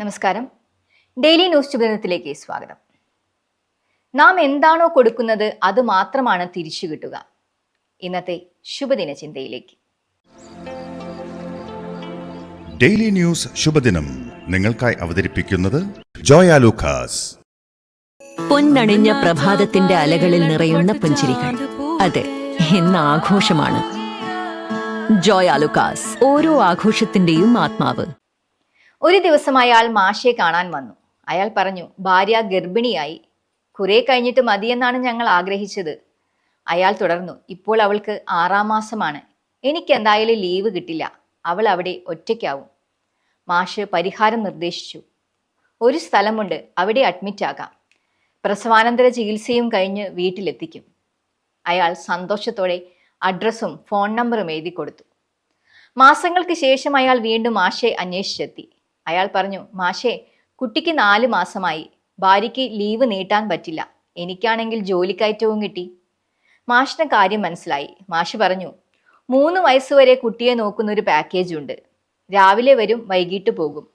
നമസ്കാരം. Daily news ചുബദിനത്തിലേക്ക് സ്വാഗതം. നാം എന്താണോ കൊടുക്കുന്നത് അത് മാത്രമാണ് തിരിച്ചു കിട്ടുക. ഇന്നത്തെ ശുഭദിന ചിന്തയിലേക്ക്. ഡെയിലി ന്യൂസ് ശുഭദിനം നിങ്ങൾക്കായി അവതരിപ്പിക്കുന്നത് ജോയ ലൂക്കാസ്. പൊന്നണിഞ്ഞ പ്രഭാതത്തിന്റെ അലകളിൽ നിറയുന്ന പുഞ്ചിരികൾ. അതെ എന്ന ആഘോഷമാണ്. ജോയ് ആലുക്കാസ് ഓരോ ആഘോഷത്തിന്റെയും ആത്മാവ്. ഒരു ദിവസം അയാൾ മാഷെ കാണാൻ വന്നു. അയാൾ പറഞ്ഞു ഭാര്യ ഗർഭിണിയായി. കുറെ കഴിഞ്ഞിട്ട് മതിയെന്നാണ് ഞങ്ങൾ ആഗ്രഹിച്ചത്. അയാൾ തുടർന്നു ഇപ്പോൾ അവൾക്ക് ആറാം മാസമാണ്. എനിക്ക് എന്തായാലും ലീവ് കിട്ടില്ല. അവൾ അവിടെ ഒറ്റയ്ക്കാവും. മാഷ് പരിഹാരം നിർദ്ദേശിച്ചു. ഒരു സ്ഥലമുണ്ട്. അവിടെ അഡ്മിറ്റ് ആകാം. പ്രസവാനന്തര ചികിത്സയും കഴിഞ്ഞ് വീട്ടിലെത്തിക്കും. അയാൾ സന്തോഷത്തോടെ അഡ്രസ്സും ഫോൺ നമ്പറും എഴുതി കൊടുത്തു. മാസങ്ങൾക്ക് ശേഷം അയാൾ വീണ്ടും മാഷെ അന്വേഷിച്ചെത്തി. അയാൾ പറഞ്ഞു മാഷേ കുട്ടിക്ക് നാല് മാസമായി. ഭാര്യയ്ക്ക് ലീവ് നീട്ടാൻ പറ്റില്ല. എനിക്കാണെങ്കിൽ ജോലിക്കയറ്റവും കിട്ടി. മാഷിന് കാര്യം മനസ്സിലായി. മാഷ് പറഞ്ഞു മൂന്ന് വയസ്സുവരെ കുട്ടിയെ നോക്കുന്ന ഒരു പാക്കേജ് ഉണ്ട്. രാവിലെ വരും വൈകിട്ട് പോകും.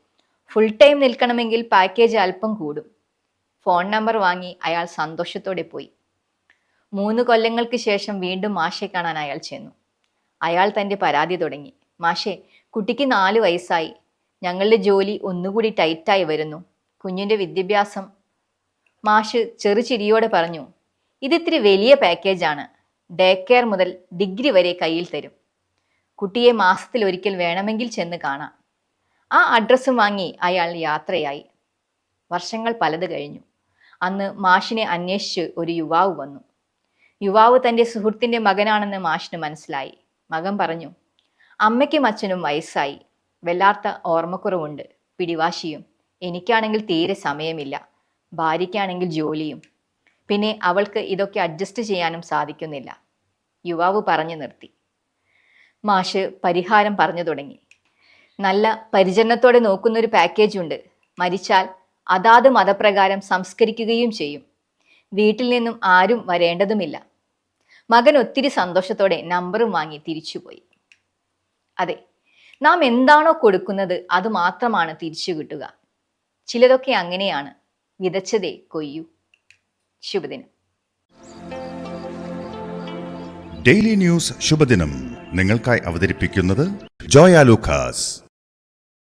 ഫുൾ ടൈം നിൽക്കണമെങ്കിൽ പാക്കേജ് അല്പം കൂടും. ഫോൺ നമ്പർ വാങ്ങി അയാൾ സന്തോഷത്തോടെ പോയി. മൂന്ന് കൊല്ലങ്ങൾക്ക് ശേഷം വീണ്ടും മാഷെ കാണാൻ അയാൾ ചെന്നു. അയാൾ തന്റെ പരാതി തുടങ്ങി. മാഷെ കുട്ടിക്ക് നാല് വയസ്സായി. ഞങ്ങളുടെ ജോലി ഒന്നുകൂടി ടൈറ്റായി വരുന്നു. കുഞ്ഞിന്റെ വിദ്യാഭ്യാസം. മാഷ് ചെറുചിരിയോടെ പറഞ്ഞു ഇതിത്തിരി വലിയ പാക്കേജാണ് ഡേ കെയർ മുതൽ ഡിഗ്രി വരെ കയ്യിൽ തരും. കുട്ടിയെ മാസത്തിൽ ഒരിക്കൽ വേണമെങ്കിൽ ചെന്ന് കാണാം. ആ അഡ്രസ്സും വാങ്ങി അയാൾ യാത്രയായി. വർഷങ്ങൾ പലത് കഴിഞ്ഞു. അന്ന് മാഷിനെ അന്വേഷിച്ച് ഒരു യുവാവ് വന്നു. യുവാവ് തന്റെ സുഹൃത്തിന്റെ മകനാണെന്ന് മാഷിന് മനസ്സിലായി. മകൻ പറഞ്ഞു അമ്മയ്ക്കും അച്ഛനും വയസ്സായി. വല്ലാത്ത ഓർമ്മക്കുറവുണ്ട്. പിടിവാശിയും. എനിക്കാണെങ്കിൽ തീരെ സമയമില്ല. ഭാര്യയ്ക്കാണെങ്കിൽ ജോലിയും. പിന്നെ അവൾക്ക് ഇതൊക്കെ അഡ്ജസ്റ്റ് ചെയ്യാനും സാധിക്കുന്നില്ല. യുവാവ് പറഞ്ഞു നിർത്തി. മാഷ് പരിഹാരം പറഞ്ഞു തുടങ്ങി. നല്ല പരിചരണത്തോടെ നോക്കുന്നൊരു പാക്കേജ് ഉണ്ട്. മരിച്ചാൽ അതാത് മതപ്രകാരം സംസ്കരിക്കുകയും ചെയ്യും. വീട്ടിൽ നിന്നും ആരും വരേണ്ടതുമില്ല. മകൻ ഒത്തിരി സന്തോഷത്തോടെ നമ്പറും വാങ്ങി തിരിച്ചുപോയി. അതെ നാം എന്താണോ കൊടുക്കുന്നത് അത് മാത്രമാണ് തിരിച്ചു കിട്ടുക. ചിലതൊക്കെ അങ്ങനെയാണ്. വിതച്ചതേ കൊയ്യൂ. ശുഭദിനം. ഡെയിലി ന്യൂസ് ശുഭദിനം നിങ്ങൾക്കായി അവതരിപ്പിക്കുന്നത് ജോയ ലൂക്കാസ്.